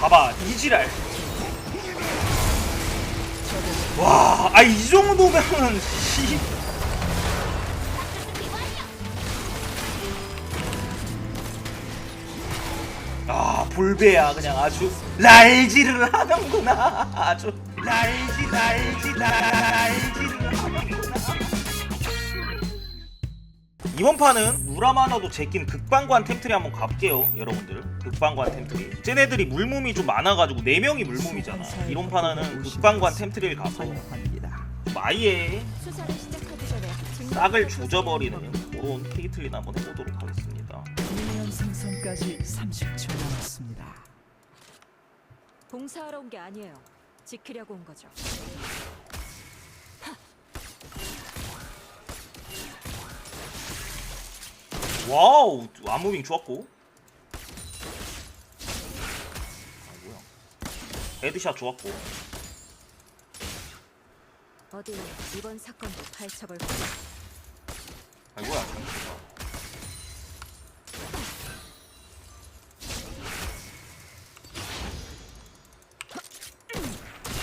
봐봐 이지랄. 와 아 이 정도면은 씨. 아 볼베야 그냥 아주. 랄지를 하는구나 아주. 랄지 랄지 랄지를 하는구나 이번 판은 무라마나도 제낀 극방관 템트리 한번 가볼게요 여러분들 극방관 템트리 쟤네들이 물몸이 좀 많아가지고 4명이 물몸이잖아 이번 판은 극방관 템트리를 가서 증거 싹을 조져버리는 그런 케이틀린 한번 해보도록 하겠습니다 미니언 생성까지 30초 남았습니다. 봉사하러 온 게 아니에요. 지키려고 온 거죠. 와우 암무빙 좋았고. 아 뭐야. 헤드샷 좋았고. 어디 이번 사건도 파헤쳐볼까? 아 뭐야.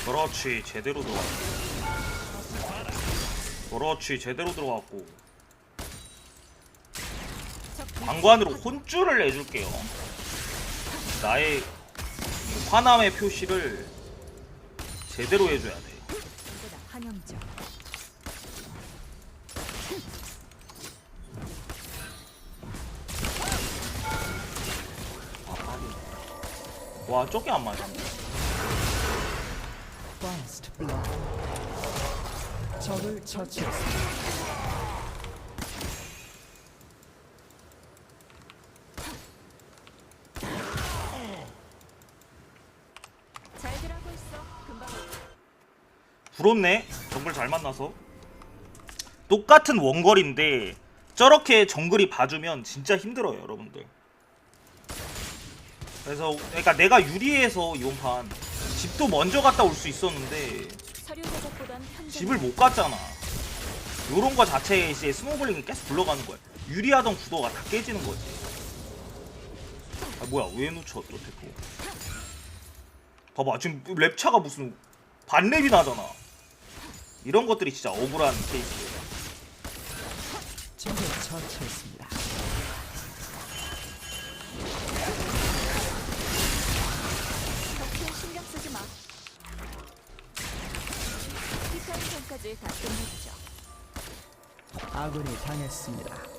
그렇지 제대로 들어왔고. 그렇지 제대로 들어왔고 방관으로 혼쭐을 내줄게요 나의 화남의 표시를 제대로 해줘야 돼. 와 저게 안 맞아. 적을 처치했습니다. 부럽네. 정글 잘 만나서. 똑같은 원거리인데 저렇게 정글이 봐주면 진짜 힘들어요 여러분들. 그래서 그러니까 내가 유리해서 이번 판 집도 먼저 갔다 올 수 있었는데. 집을 못 갔잖아. 요런 거 자체에 이제 스노블링이 계속 굴러가는 거야. 유리하던 구도가 다 깨지는 거지. 아 뭐야 왜 놓쳐 또 대포 봐봐 지금 랩차가 무슨 반랩이 나잖아 이런 것들이 진짜 억울한 케이스예요 적을 처치했습니다. 덕분 신경 쓰지 마. 피카는 전까지 다 끝내주죠. 아군이 당했습니다.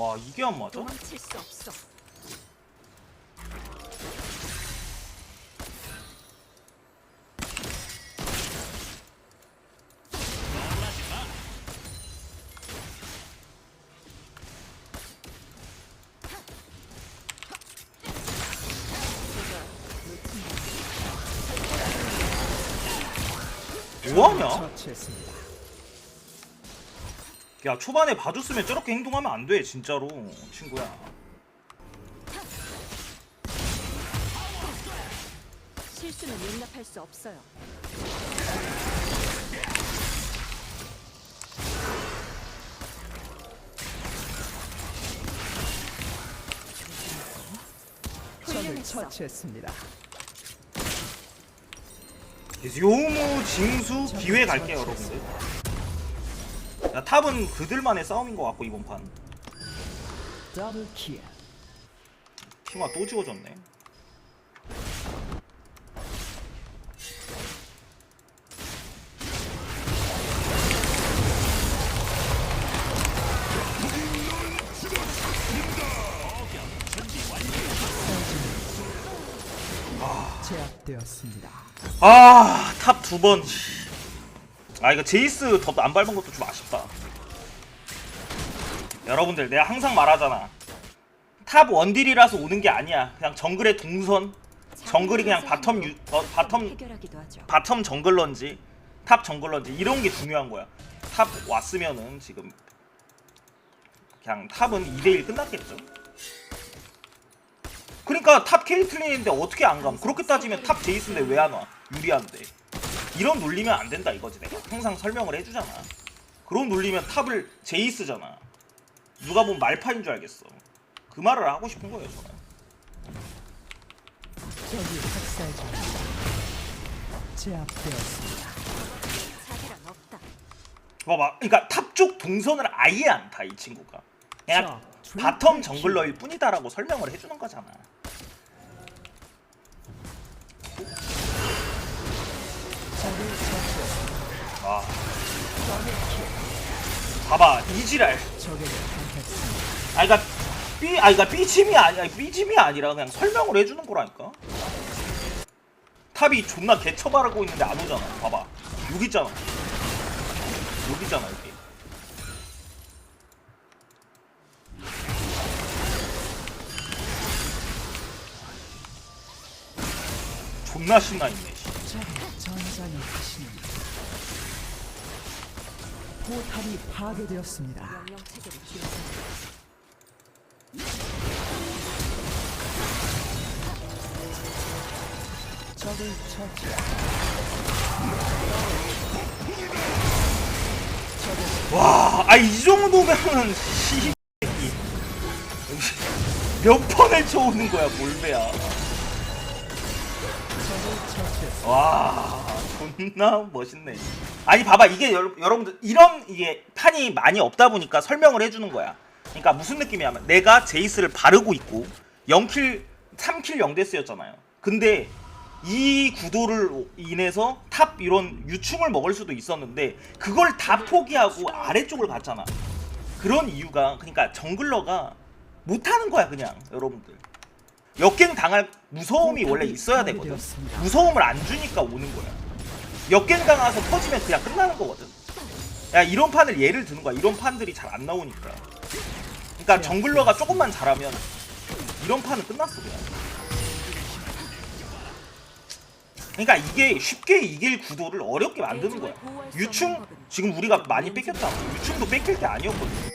와 이게 안 맞아? 도망칠 수 없어. 뭐하냐? 처치했습니다. 야 초반에 봐줬으면 저렇게 행동하면 안 돼 진짜로 친구야 실수는 용납할 수 없어요. 적을. 처치했습니다. 요무 징수 기회 갈게요 여러분들 야 탑은 그들만의 싸움인 것 같고 이번 판. 킹화 또 지워졌네 제압되었습니다. 아 탑 두 번. 아 이거 제이스 더 안 밟은 것도 좀 아쉽다. 여러분들 내가 항상 말하잖아. 탑 원딜이라서 오는 게 아니야. 그냥 정글의 동선, 정글이 그냥 바텀 유, 어, 바텀. 바텀 정글런지 탑 정글런지 이런 게 중요한 거야. 탑 왔으면은 지금 그냥 탑은 2대1 끝났겠죠. 그러니까 탑 케이틀린인데 어떻게 안 감? 그렇게 따지면 탑 제이스인데 왜 안 와? 유리한데. 이런 놀리면 안 된다 이거지 내가. 항상 설명을 해주잖아. 그런 놀리면 탑을 제이스잖아. 누가 보면 말파인 줄 알겠어. 그 말을 하고 싶은 거예요 저는. 적이 학살. 제압되었습니다. 없다. 봐봐. 그러니까 탑 쪽 동선을 아예 안 타 이 친구가. 그냥 자, 바텀 정글러일 뿐이다라고 설명을 해주는 거잖아 아. 봐봐 이지랄. 아 그니까 B 아 그니까 B짐이 아니야 B짐이 아니라 그냥 설명을 해주는 거라니까. 탑이 존나 개처바르고 있는데 안 오잖아. 봐봐. 여기 있잖아. 여기 있잖아 여기. 존나 신나 있네 포탑이 파괴되었습니다. 적을 처치. 와, 아 이 정도면은 씨. 몇 번을 쳐오는 거야 몰배야. 와, 존나 멋있네. 아니 봐봐 이게 여, 여러분들 이런 이게 판이 많이 없다 보니까 설명을 해주는 거야. 그러니까 무슨 느낌이냐면 내가 제이스를 바르고 있고 0킬 3킬 0데스였잖아요. 근데 이 구도를 인해서 탑 이런 유충을 먹을 수도 있었는데 그걸 다 포기하고 아래쪽을 갔잖아. 그런 이유가 그러니까 정글러가 못하는 거야 그냥 여러분들. 역갱 당할 무서움이 원래 있어야 되거든. 무서움을 안 주니까 오는 거야. 역갱 당해서 터지면 그냥 끝나는 거거든. 야 이런 판을 예를 드는 거야. 이런 판들이 잘 안 나오니까. 그러니까 정글러가 조금만 잘하면 이런 판은 끝났어 그냥. 그러니까 이게 쉽게 이길 구도를 어렵게 만드는 거야. 유충 지금 우리가 많이 뺏겼잖아. 유충도 뺏길 때 아니었거든.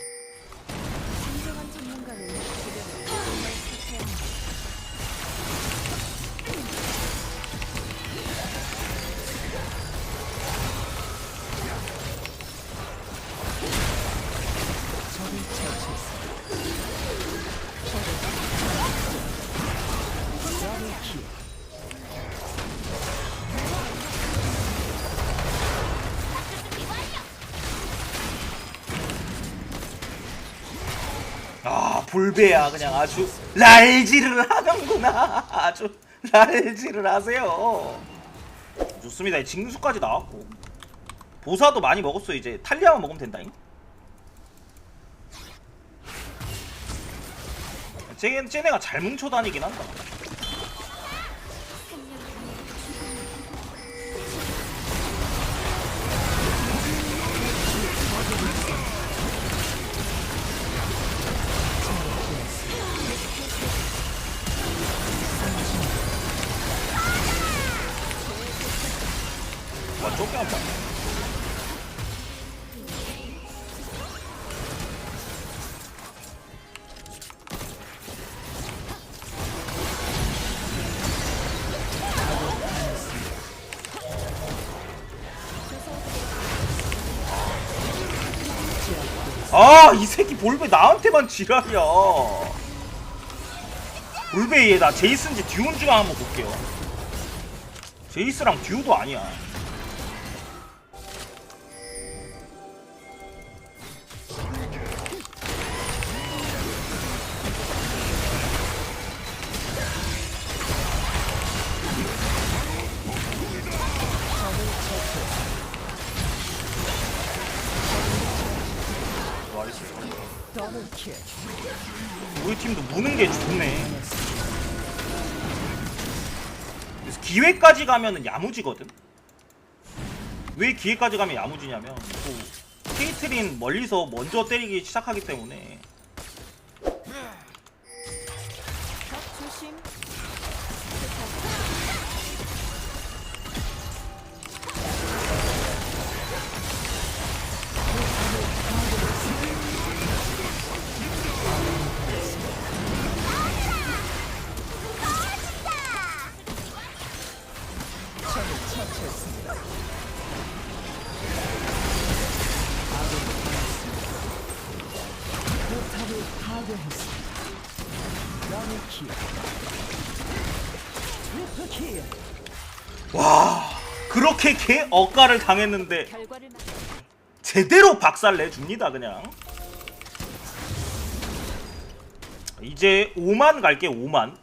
아 볼베야 그냥 아주. 랄지를 하는구나. 아주 랄지를 하세요. 좋습니다. 징수까지 나왔고. 보사도 많이 먹었어. 이제 탈리아만 먹으면 된다잉. 쟤, 쟤네가 잘 뭉쳐 다니긴 한다 아, 이 새끼 볼베 나한테만 지랄이야. 볼베 얘나 제이슨지 듀온 중 한번 볼게요. 제이스랑 듀오도 아니야. 우리 팀도 무는 게 좋네. 그래서 기회까지 가면은 야무지거든. 왜 기회까지 가면 야무지냐면 또 케이트린 멀리서 먼저 때리기 시작하기 때문에 그렇게 개 억가를 당했는데 제대로 박살 내줍니다 그냥. 이제 5만 갈게 5만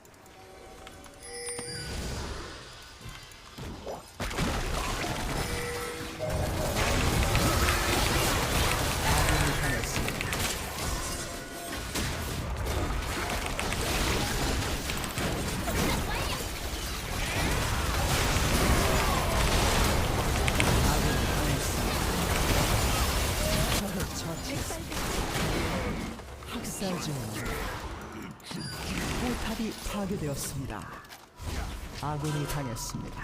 파괴되었습니다. 아군이 당했습니다.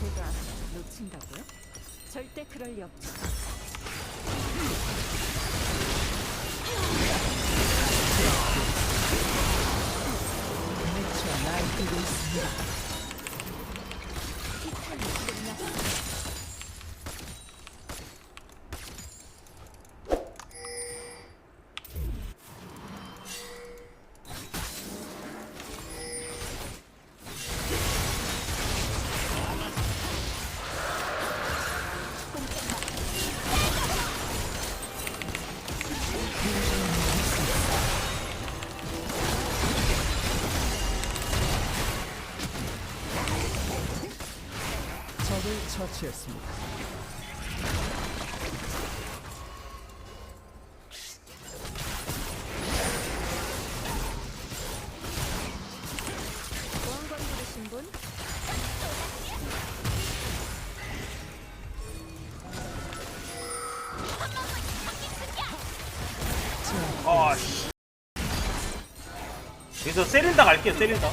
제가 놓친다고요? 절대 그럴 리 없죠. 미쳐 날뛰고 있습니다. 처치했습니다. 보안관 부르신 분? 아 씨 여기서 세린다 갈게요 세린다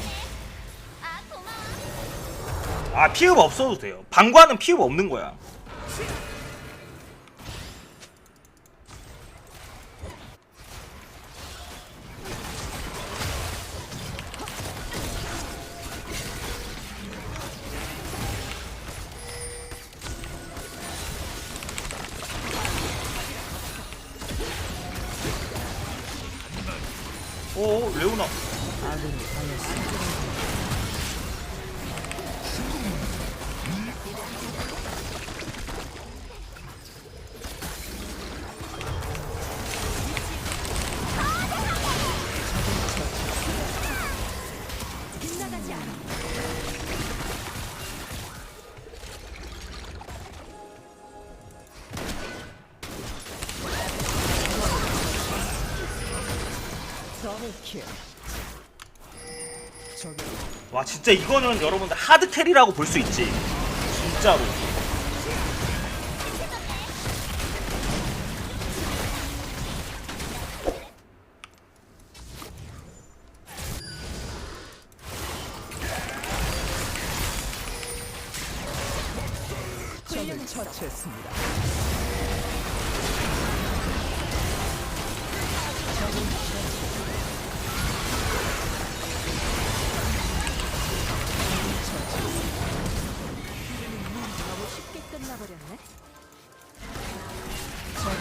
아 피흡 없어도 돼요. 방관은 피흡 없는 거야 와 진짜 이거는 여러분들 하드 캐리라고 볼 수 있지. 진짜로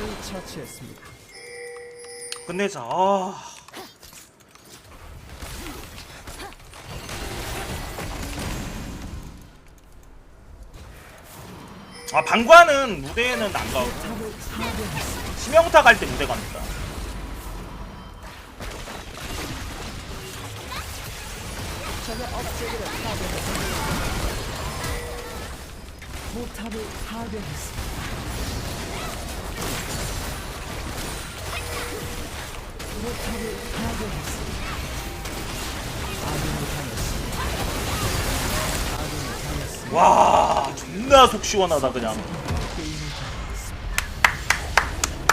적을 처치했습니다. 끝내자 아... 아 방관은 무대에는 안 가고. 치명타 갈 때 무대 갑니다 적의 업적을 파괴했습니다. 포탑을 파괴했습니다. 당했습니다. 당했습니다. 와 존나 속 시원하다 그냥 게임을 정했습니다.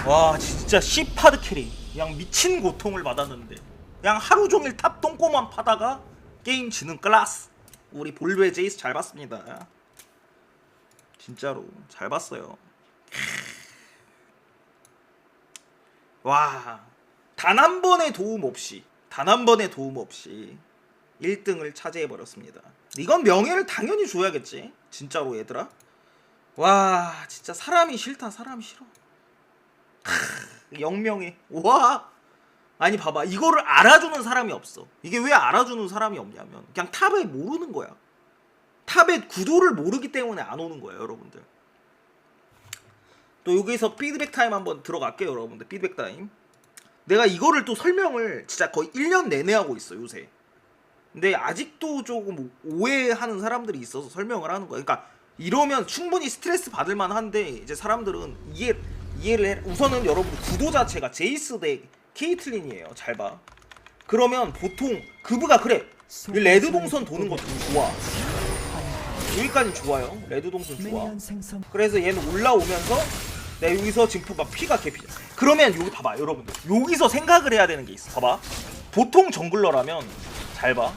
와 진짜 C파드 캐리 그냥 미친 고통을 받았는데 그냥 하루 종일 탑 똥꼬만 파다가 게임 지는 클라스 우리 볼베 제이스 잘 봤습니다 진짜로 잘 봤어요 와 단 한 번의 도움 없이 단 한 번의 도움 없이 1등을 차지해 버렸습니다 이건 명예를 당연히 줘야겠지. 진짜로 얘들아. 와 진짜 사람이 싫다. 사람이 싫어. 크, 영명해. 와. 아니 봐봐 이거를 알아주는 사람이 없어. 이게 왜 알아주는 사람이 없냐면 그냥 탑에 모르는 거야. 탑의 구도를 모르기 때문에 안 오는 거예요, 여러분들. 또 여기서 피드백 타임 한번 들어갈게요, 여러분들. 피드백 타임. 내가 이거를 또 설명을 진짜 거의 1년 내내 하고 있어, 요새. 근데 아직도 조금 오해하는 사람들이 있어서 설명을 하는 거야. 그러니까 이러면 충분히 스트레스 받을 만한데 이제 사람들은 이해 이해를 해. 우선은 여러분 구도 자체가 제이스 대 케이틀린이에요. 잘 봐. 그러면 보통 그브가 그래. 이 레드 동선 도는 거좀 좋아. 여기까지 좋아요. 레드 동선 좋아. 그래서 얘는 올라오면서 내가 여기서 지금 막 피가 개피. 그러면 여기 봐봐 여러분들. 여기서 생각을 해야 되는 게 있어. 봐봐. 보통 정글러라면 잘 봐.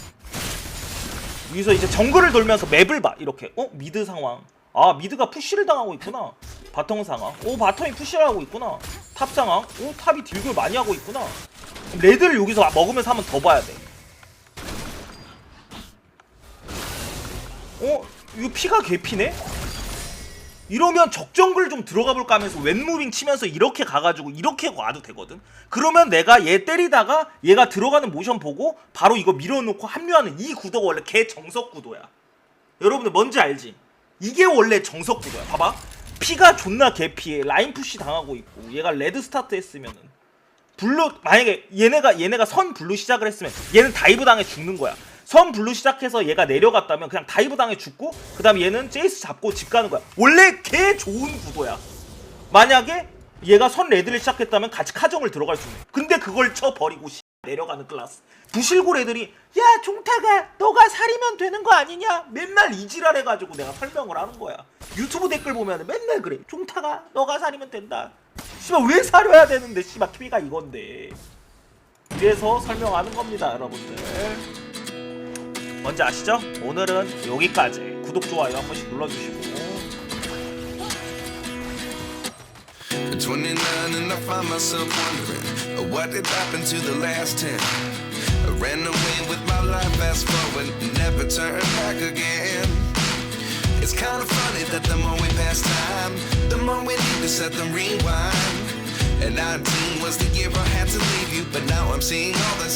여기서 이제 정글을 돌면서 맵을 봐. 이렇게. 어 미드 상황. 아 미드가 푸시를 당하고 있구나. 바텀 상황. 오 바텀이 푸시를 하고 있구나. 탑 상황. 오 탑이 딜을 많이 하고 있구나. 레드를 여기서 먹으면서 한번 더 봐야 돼. 어? 이거 피가 개피네? 이러면 적정글 좀 들어가 볼까 하면서 왼무빙 치면서 이렇게 가가지고 이렇게 와도 되거든. 그러면 내가 얘 때리다가 얘가 들어가는 모션 보고 바로 이거 밀어놓고 합류하는 이 구도가 원래 개 정석 구도야. 여러분들 뭔지 알지? 이게 원래 정석 구도야. 봐봐. 피가 존나 개피해. 라인 푸시 당하고 있고 얘가 레드 스타트 했으면은 블루 만약에 얘네가 얘네가 선 블루 시작을 했으면 얘는 다이브 당해 죽는 거야. 선 블루 시작해서 얘가 내려갔다면 그냥 다이브 당해 죽고 그 다음에 얘는 제이스 잡고 집 가는 거야. 원래 개 좋은 구도야. 만약에 얘가 선 레드를 시작했다면 같이 카정을 들어갈 수 있는. 근데 그걸 쳐 버리고 내려가는 클라스. 부실골 애들이 야 종타가 너가 살이면 되는 거 아니냐 맨날 이지랄 해가지고 내가 설명을 하는 거야 유튜브 댓글 보면 맨날 그래 종타가 너가 살이면 된다 씨발 왜 사려야 되는데 씨발 키가 이건데 이래서 설명하는 겁니다 여러분들 뭔지 아시죠? 오늘은 여기까지 구독 좋아요 한 번씩 눌러주시고 At 29 and I find myself wondering uh, what did happen to the last 10. I ran away with my life, fast forward, never turn back again. It's kind of funny that the more we pass time, the more we need to set the rewind. And 19 was the year I had to leave you, but now I'm seeing all the